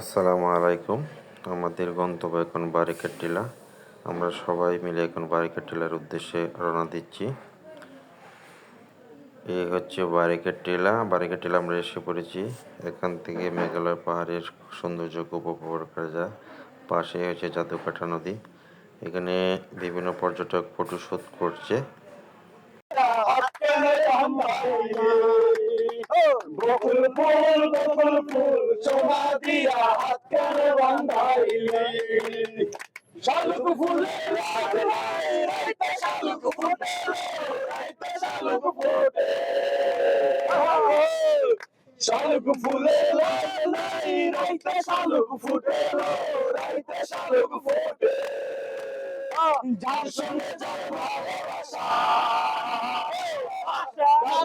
আসসালামু আলাইকুম। আমাদের গন্তব্য এখন বারিকের টিলা। আমরা সবাই মিলে এখন বারিকের টিলার উদ্দেশ্যে রওনা দিচ্ছি। এই হচ্ছে বারিকের টিলা। বারিকের টিলা আমরা এসে পড়েছি। এখান থেকে মেঘালয় পাহাড়ের সৌন্দর্য উপভোগ করা যায়। পাশে হচ্ছে জাদুকাঠা নদী। এখানে বিভিন্ন পর্যটক ফটো শুট করছে। বকুল ফুল বকুল ফুল সোনা দিয়া হাত কেন বান্ধাইলি শালুক ফুলে রাইতে শালুক ফুটে রাইতে শালুক ফুটে শালুক ফুলে নাই রাইতে শালুক ফুটে রাইতে শালুক ফুটে যার সঙ্গে যার ভালোবাসা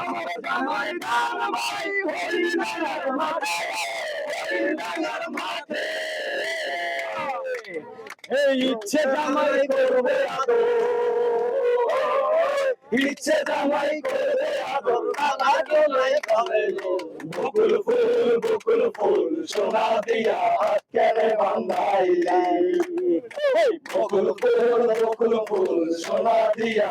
আমার হরিণ বানার মাঝে হরিণ বানার এই ইচ্ছে জামাই করবে ইচ্ছে জামাই করবে ফুল, বকুল দিয়া কেড়ে বান্ধাইলি। বকুল ফুল বকুল ফুল সোনা দিয়া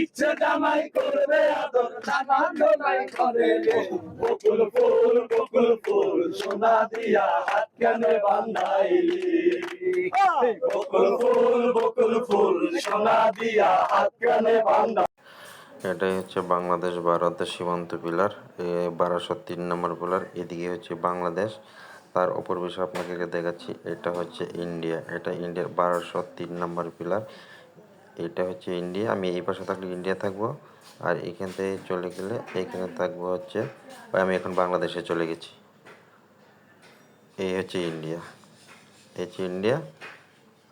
ইচ্ছে জামাই করবে আদর করে বকুল ফুল বকুল ফুল, সোনা দিয়া হাত কেন বান্ধাইলি? বকুল ফুল বকুল ফুল, সোনা দিয়া হাত কেন এটাই হচ্ছে বাংলাদেশ ভারতের সীমান্ত পিলার বারোশো তিন নম্বর পিলার, এদিকে হচ্ছে বাংলাদেশ। তার অপর বিষয় আপনাকে দেখাচ্ছি, এটা হচ্ছে ইন্ডিয়া, এটা ইন্ডিয়ার বারোশো তিন নম্বর পিলার। এটা হচ্ছে ইন্ডিয়া। আমি এই পাশে থাকলে ইন্ডিয়া থাকব। আর এখান থেকে চলে গেলে এখানে থাকব হচ্ছে আমি এখন বাংলাদেশে চলে গেছি। এই হচ্ছে ইন্ডিয়া। এই হচ্ছে ইন্ডিয়া।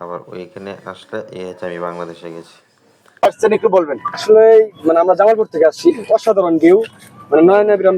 আবার ওইখানে আসলে এই হচ্ছে আমি বাংলাদেশে গেছি। একটু বলবেন। আসলে মানে আমরা জামালপুর থেকে আসছি। অসাধারণ ভিউ মানে নয়নাবিরাম